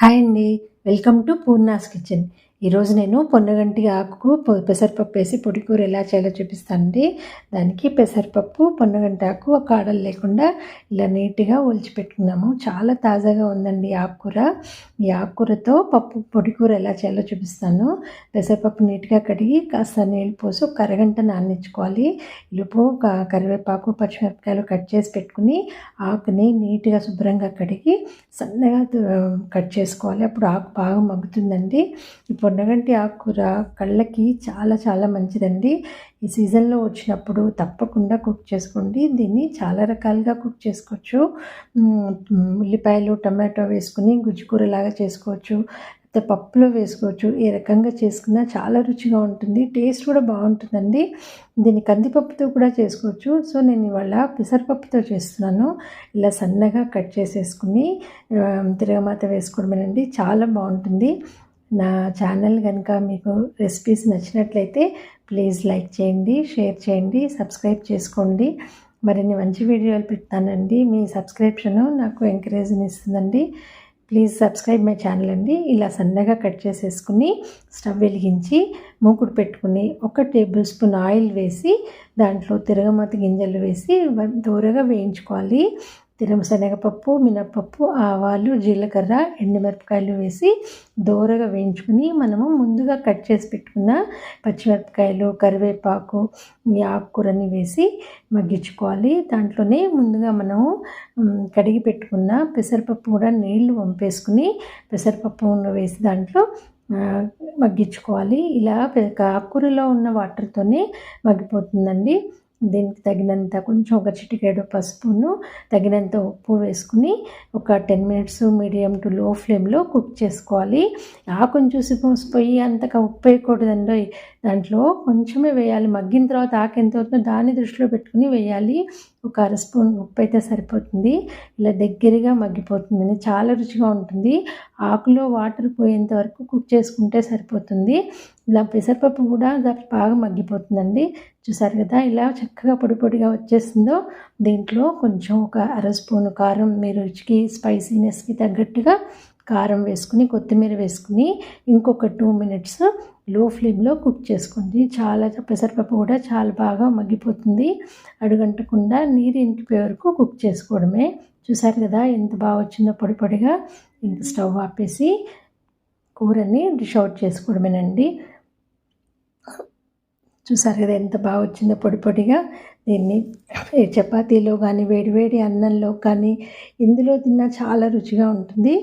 Hi అండి. Welcome to Poorna's kitchen. ఈరోజు నేను పొన్నగంటి ఆకుకు పెసరపప్పు వేసి పొడి కూర ఎలా చేయాలో చూపిస్తానండి. దానికి పెసరపప్పు పొన్నగంటి ఆకు ఒక ఆడలు లేకుండా ఇలా నీట్గా ఒలిచి పెట్టుకున్నాము. చాలా తాజాగా ఉందండి ఆకుకూర. ఈ ఆకుకూరతో పప్పు పొడి కూర ఎలా చేయాలో చూపిస్తాను. పెసరపప్పు నీట్గా కడిగి కాస్త నీళ్ళు పోసి ఒక అరగంట నానించుకోవాలి ఇలుపు కరివేపాకు పచ్చిమిరపకాయలు కట్ చేసి పెట్టుకుని ఆకుని నీట్గా శుభ్రంగా కడిగి సన్నగా కట్ చేసుకోవాలి. అప్పుడు ఆకు బాగా మగ్గుతుందండి. ఇప్పుడు పొన్నగంటి ఆకుకూర కళ్ళకి చాలా చాలా మంచిదండి. ఈ సీజన్లో వచ్చినప్పుడు తప్పకుండా కుక్ చేసుకోండి. దీన్ని చాలా రకాలుగా కుక్ చేసుకోవచ్చు. ఉల్లిపాయలు టమాటో వేసుకుని గుజ్జుకూరలాగా చేసుకోవచ్చు. పప్పులో వేసుకోవచ్చు. ఏ రకంగా చేసుకున్నా చాలా రుచిగా ఉంటుంది. టేస్ట్ కూడా బాగుంటుందండి. దీన్ని కందిపప్పుతో కూడా చేసుకోవచ్చు. సో నేను ఇవాళ పెసరపప్పుతో చేస్తున్నాను. ఇలా సన్నగా కట్ చేసేసుకుని తిరగమాత వేసుకోవడమేనండి. చాలా బాగుంటుంది. నా ఛానల్ కనుక మీకు రెసిపీస్ నచ్చినట్లయితే ప్లీజ్ లైక్ చేయండి షేర్ చేయండి సబ్స్క్రైబ్ చేసుకోండి. మరిన్ని మంచి వీడియోలు పెడతానండి. మీ సబ్స్క్రిప్షన్ నాకు ఎంకరేజ్ని ఇస్తుందండి ప్లీజ్ సబ్స్క్రైబ్ మై ఛానల్ అండి. ఇలా సన్నగా కట్ చేసేసుకుని స్టవ్ వెలిగించి మూకుడు పెట్టుకుని ఒక టేబుల్ స్పూన్ ఆయిల్ వేసి దాంట్లో తిరగమాత గింజలు వేసి దూరగా వేయించుకోవాలి. తిరమశనగపప్పు మినప్పప్పు మినపప్పు ఆవాలు జీలకర్ర ఎండుమిరపకాయలు వేసి దోరగా వేయించుకుని మనము ముందుగా కట్ చేసి పెట్టుకున్న పచ్చిమిరపకాయలు కరివేపాకు ఈ ఆకుకూరని వేసి మగ్గించుకోవాలి. దాంట్లోనే ముందుగా మనము కడిగి పెట్టుకున్న పెసరపప్పు కూడా నీళ్ళు వంపేసుకుని పెసరపప్పు వేసి దాంట్లో మగ్గించుకోవాలి. ఇలా ఆకుకూరలో ఉన్న వాటర్తోనే మగ్గిపోతుందండి. దీనికి తగినంత కొంచెం ఒక చిటికేడు పసుపును తగినంత ఉప్పు వేసుకుని ఒక టెన్ మినిట్స్ మీడియం టు లో ఫ్లేమ్లో కుక్ చేసుకోవాలి. ఆకుని చూసి పోసిపోయి అంతగా ఉప్పు వేయకూడదండి దాంట్లో కొంచెమే వేయాలి. మగ్గిన తర్వాత ఆకు ఎంత అవుతుందో దాన్ని దృష్టిలో పెట్టుకుని వేయాలి. ఒక అర స్పూన్ ఉప్పు అయితే సరిపోతుంది. ఇలా దగ్గరగా మగ్గిపోతుందని చాలా రుచిగా ఉంటుంది. ఆకులో వాటర్ పోయేంత వరకు కుక్ చేసుకుంటే సరిపోతుంది. ఇలా పెసరపప్పు కూడా బాగా మగ్గిపోతుందండి. చూసారు కదా ఇలా చక్కగా పొడి పొడిగా వచ్చేసిందో దీంట్లో కొంచెం ఒక అర స్పూన్ కారం మీ రుచికి స్పైసీనెస్కి తగ్గట్టుగా కారం వేసుకుని కొత్తిమీర వేసుకుని ఇంకొక టూ మినిట్స్లో ఫ్లేమ్లో కుక్ చేసుకోండి. చాలా పెసరపప్పు కూడా చాలా బాగా మగ్గిపోతుంది. అడుగంటకుండా నీరు ఇంకిపోయే వరకు కుక్ చేసుకోవడమే. చూసారు కదా ఎంత బాగా వచ్చిందో పొడి పొడిగా. ఇంక స్టవ్ ఆపేసి కూరని డిష్ అవుట్ చేసుకోవడమేనండి. చూసారు కదా ఎంత బాగా వచ్చిందో పొడి పొడిగా. దీన్ని చపాతీలో కానీ వేడివేడి అన్నంలో కానీ ఇందులో తిన్నా చాలా రుచిగా ఉంటుంది.